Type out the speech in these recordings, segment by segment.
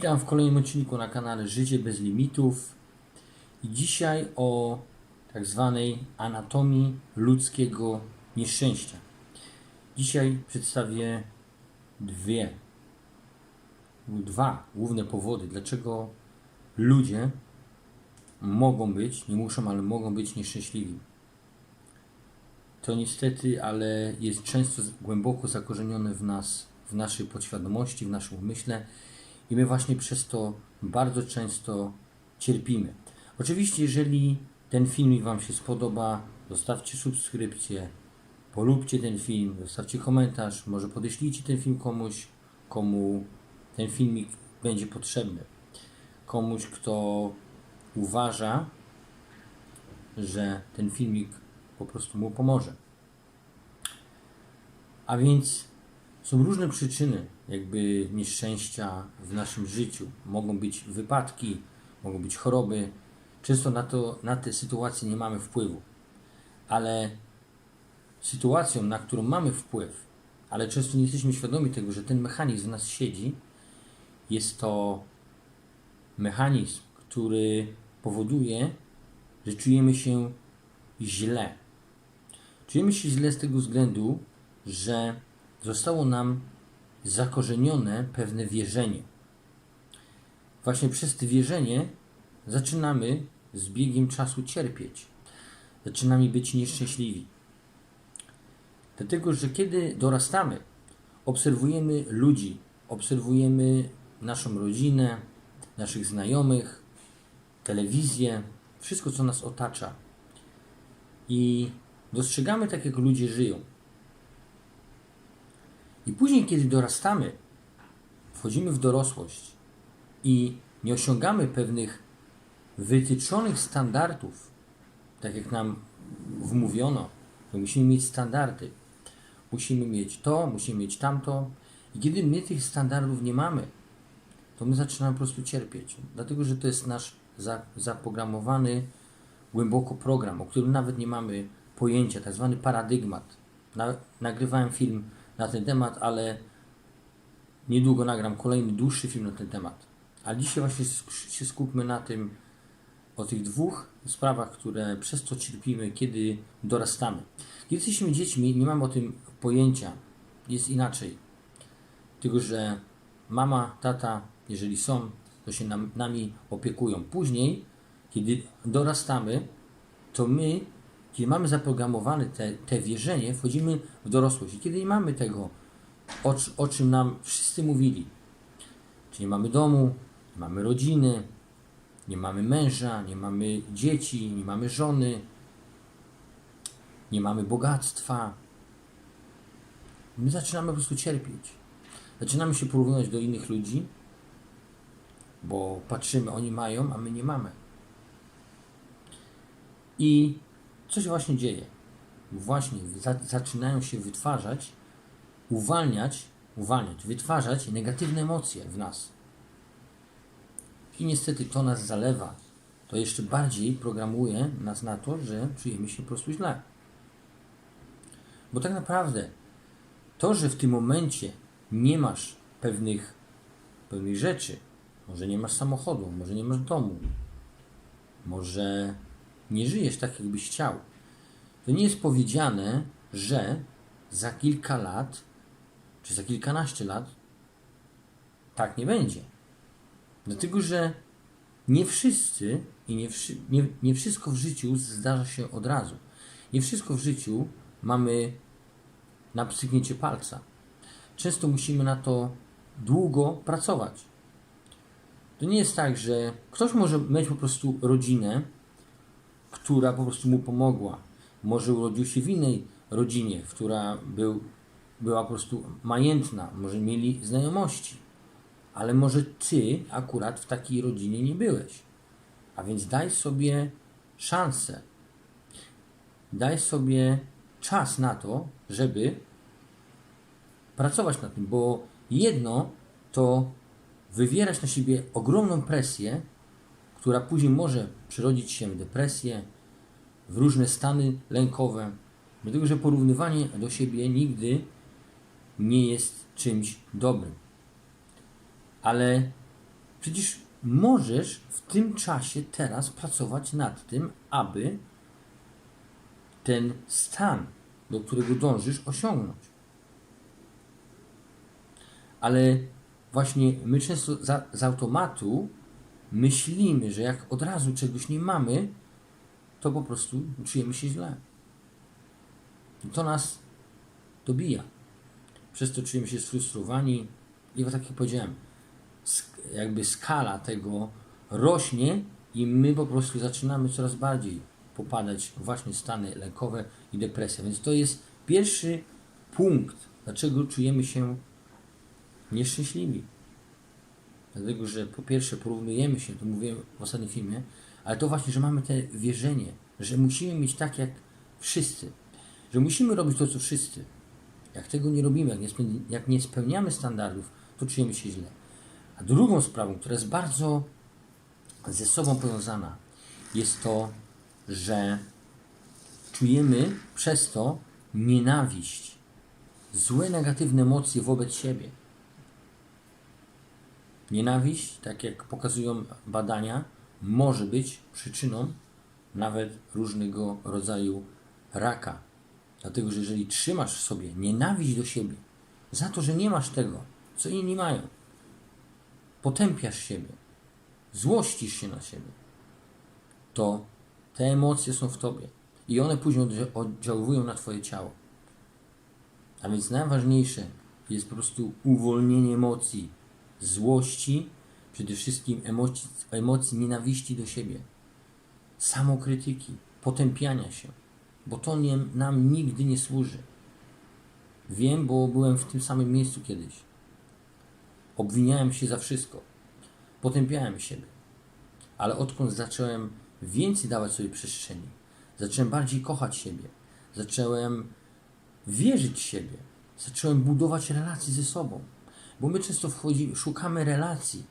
Witam w kolejnym odcinku na kanale Życie bez limitów. Dzisiaj o tak zwanej anatomii ludzkiego nieszczęścia. Dzisiaj przedstawię dwie, dwa główne powody, dlaczego ludzie mogą być, nie muszą, ale mogą być nieszczęśliwi. To niestety, ale jest często głęboko zakorzenione w nas, w naszej podświadomości, w naszym umyśle i my właśnie przez to bardzo często cierpimy. Oczywiście, jeżeli ten filmik Wam się spodoba, zostawcie subskrypcję, polubcie ten film, zostawcie komentarz, może podeślijcie ten film komuś, komu ten filmik będzie potrzebny. Komuś, kto uważa, że ten filmik po prostu mu pomoże. A więc są różne przyczyny jakby nieszczęścia w naszym życiu. Mogą być wypadki, mogą być choroby. Często na, to, na te sytuacje nie mamy wpływu. Ale sytuacją, na którą mamy wpływ, ale często nie jesteśmy świadomi tego, że ten mechanizm w nas siedzi, jest to mechanizm, który powoduje, że czujemy się źle. Czujemy się źle z tego względu, że zostało nam zakorzenione pewne wierzenie. Właśnie przez to wierzenie zaczynamy z biegiem czasu cierpieć. Zaczynamy być nieszczęśliwi. Dlatego, że kiedy dorastamy, obserwujemy ludzi, obserwujemy naszą rodzinę, naszych znajomych, telewizję, wszystko, co nas otacza. I dostrzegamy tak, jak ludzie żyją. I później, kiedy dorastamy, wchodzimy w dorosłość i nie osiągamy pewnych wytyczonych standardów, tak jak nam wmówiono, że musimy mieć standardy, musimy mieć to, musimy mieć tamto. I kiedy my tych standardów nie mamy, to my zaczynamy po prostu cierpieć. Dlatego, że to jest nasz za, zaprogramowany głęboko program, o którym nawet nie mamy pojęcia, tak zwany paradygmat. Na, nagrywałem film na ten temat, ale niedługo nagram kolejny dłuższy film na ten temat. A dzisiaj właśnie się skupmy na tym, o tych dwóch sprawach, które przez to cierpimy, kiedy dorastamy. Kiedy jesteśmy dziećmi, nie mamy o tym pojęcia. Jest inaczej. Tylko, że mama, tata, jeżeli są, to się nam, nami opiekują. Później, kiedy dorastamy, to my kiedy mamy zaprogramowane te, te wierzenie, wchodzimy w dorosłość. I kiedy nie mamy tego, o, o czym nam wszyscy mówili, czyli nie mamy domu, nie mamy rodziny, nie mamy męża, nie mamy dzieci, nie mamy żony, nie mamy bogactwa, my zaczynamy po prostu cierpieć. Zaczynamy się porównywać do innych ludzi, bo patrzymy, oni mają, a my nie mamy. I co się właśnie dzieje? Właśnie za, zaczynają się wytwarzać, uwalniać, uwalniać, wytwarzać negatywne emocje w nas. I niestety to nas zalewa. To jeszcze bardziej programuje nas na to, że czujemy się po prostu źle. Bo tak naprawdę to, że w tym momencie nie masz pewnych, pewnych rzeczy, może nie masz samochodu, może nie masz domu, może nie żyjesz tak, jakbyś chciał, to nie jest powiedziane, że za kilka lat, czy za kilkanaście lat, tak nie będzie. Dlatego, że nie wszyscy i nie, nie, nie wszystko w życiu zdarza się od razu. Nie wszystko w życiu mamy na pstryknięcie palca. Często musimy na to długo pracować. To nie jest tak, że ktoś może mieć po prostu rodzinę, która po prostu mu pomogła. Może urodził się w innej rodzinie, która był, była po prostu majętna, może mieli znajomości, ale może ty akurat w takiej rodzinie nie byłeś. A więc daj sobie szansę, daj sobie czas na to, żeby pracować nad tym, bo jedno to wywierać na siebie ogromną presję, która później może przerodzić się w depresję, w różne stany lękowe. Dlatego, że porównywanie do siebie nigdy nie jest czymś dobrym. Ale Przecież możesz w tym czasie teraz pracować nad tym, aby ten stan, do którego dążysz, osiągnąć. Ale właśnie my często z automatu myślimy, że jak od razu czegoś nie mamy, to po prostu czujemy się źle. To nas dobija. Przez to czujemy się sfrustrowani i tak jak powiedziałem, jakby skala tego rośnie i my po prostu zaczynamy coraz bardziej popadać właśnie stany lękowe i depresja. Więc to jest pierwszy punkt, dlaczego czujemy się nieszczęśliwi. Dlatego, że po pierwsze porównujemy się, to mówiłem w ostatnim filmie, ale to właśnie, że mamy te wierzenie, że musimy mieć tak jak wszyscy, że musimy robić to, co wszyscy. Jak tego nie robimy, jak nie, jak nie spełniamy standardów, to czujemy się źle. A drugą sprawą, która jest bardzo ze sobą powiązana, jest to, że czujemy przez to nienawiść, złe, negatywne emocje wobec siebie. Nienawiść, tak jak pokazują badania, może być przyczyną nawet różnego rodzaju raka. Dlatego, że jeżeli trzymasz w sobie nienawiść do siebie, za to, że nie masz tego, co inni mają, potępiasz siebie, złościsz się na siebie, to te emocje są w tobie i one później oddzia- oddziałują na twoje ciało. A więc najważniejsze jest po prostu uwolnienie emocji, złości, przede wszystkim emocji, emocji nienawiści do siebie, samokrytyki, potępiania się, bo to nie, nam nigdy nie służy. Wiem, bo byłem w tym samym miejscu kiedyś. Obwiniałem się za wszystko, potępiałem siebie, ale odkąd zacząłem więcej dawać sobie przestrzeni, zacząłem bardziej kochać siebie, zacząłem wierzyć w siebie, zacząłem budować relacje ze sobą, bo my często wchodzi, szukamy relacji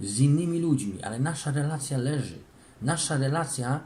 z innymi ludźmi, ale nasza relacja leży. Nasza relacja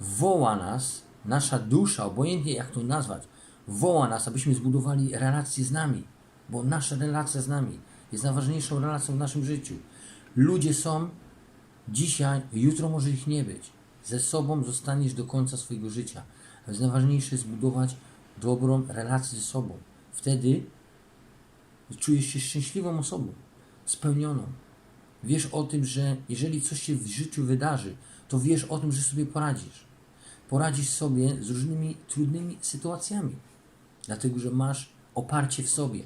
woła nas, nasza dusza, obojętnie jak to nazwać, woła nas, abyśmy zbudowali relacje z nami, bo nasza relacja z nami jest najważniejszą relacją w naszym życiu. Ludzie są dzisiaj, jutro może ich nie być. Ze sobą zostaniesz do końca swojego życia. Więc najważniejsze jest zbudować dobrą relację ze sobą. Wtedy czujesz się szczęśliwą osobą, spełnioną. Wiesz o tym, że jeżeli coś się w życiu wydarzy, to wiesz o tym, że sobie poradzisz. Poradzisz sobie z różnymi trudnymi sytuacjami, dlatego że masz oparcie w sobie.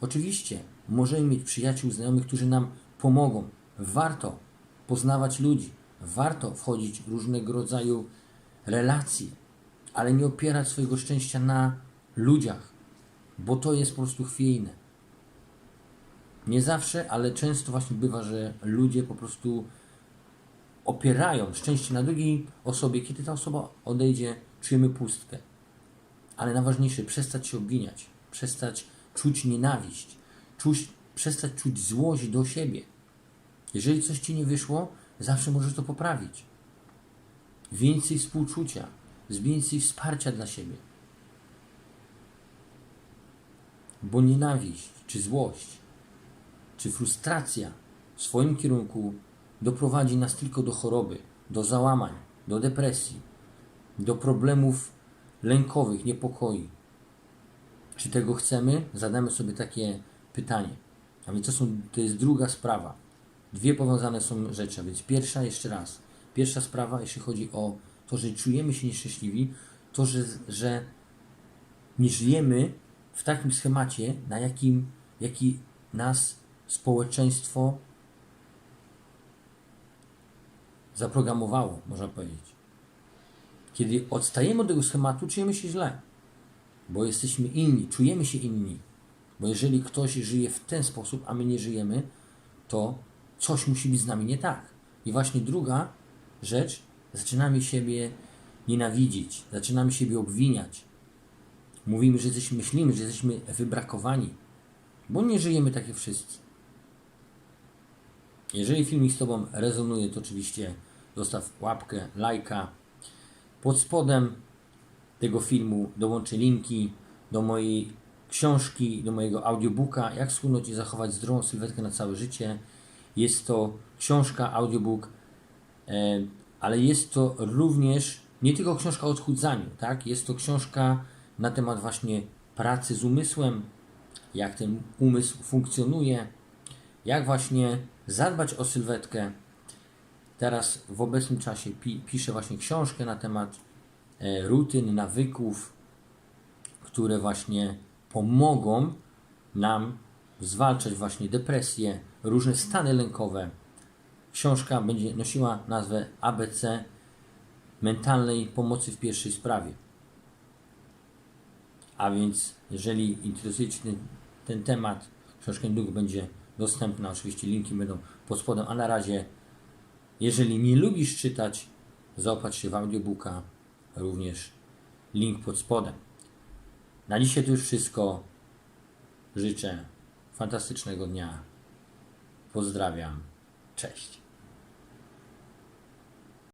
Oczywiście możemy mieć przyjaciół, znajomych, którzy nam pomogą. Warto poznawać ludzi, warto wchodzić w różnego rodzaju relacje, ale nie opierać swojego szczęścia na ludziach, bo to jest po prostu chwiejne. Nie zawsze, ale często właśnie bywa, że ludzie po prostu opierają szczęście na drugiej osobie. Kiedy ta osoba odejdzie, czujemy pustkę. Ale najważniejsze, przestać się obwiniać, przestać czuć nienawiść, czuć, przestać czuć złość do siebie. Jeżeli coś ci nie wyszło, zawsze możesz to poprawić. Więcej współczucia, więcej wsparcia dla siebie. Bo nienawiść czy złość czy frustracja w swoim kierunku doprowadzi nas tylko do choroby, do załamań, do depresji, do problemów lękowych, niepokoi. Czy tego chcemy? Zadamy sobie takie pytanie. A więc to, są, to jest druga sprawa. Dwie powiązane są rzeczy. A więc pierwsza, jeszcze raz. Pierwsza sprawa, jeśli chodzi o to, że czujemy się nieszczęśliwi, to, że, że nie żyjemy w takim schemacie, na jakim, jaki nas społeczeństwo zaprogramowało, można powiedzieć. Kiedy odstajemy od tego schematu, czujemy się źle, bo jesteśmy inni, czujemy się inni. Bo jeżeli ktoś żyje w ten sposób, a my nie żyjemy, to coś musi być z nami nie tak. I właśnie druga rzecz, zaczynamy siebie nienawidzić, zaczynamy siebie obwiniać. Mówimy, że jesteśmy, myślimy, że jesteśmy wybrakowani, bo nie żyjemy tak jak wszyscy. Jeżeli filmik z Tobą rezonuje, to oczywiście zostaw łapkę, lajka. Pod spodem tego filmu dołączę linki do mojej książki, do mojego audiobooka Jak schudnąć i zachować zdrową sylwetkę na całe życie. Jest to książka, audiobook, e, ale jest to również nie tylko książka o odchudzaniu, tak? Jest to książka na temat właśnie pracy z umysłem, jak ten umysł funkcjonuje, jak właśnie zadbać o sylwetkę. Teraz w obecnym czasie pi, piszę właśnie książkę na temat e, rutyn, nawyków, które właśnie pomogą nam zwalczać właśnie depresję, różne stany lękowe. Książka będzie nosiła nazwę ABC mentalnej pomocy w pierwszej sprawie. A więc, jeżeli interesuje Cię ten, ten temat, książka niedługo będzie dostępna. Oczywiście linki będą pod spodem. A na razie, jeżeli nie lubisz czytać, zaopatrz się w audiobooka, również link pod spodem. Na dzisiaj to już wszystko. Życzę fantastycznego dnia. Pozdrawiam. Cześć.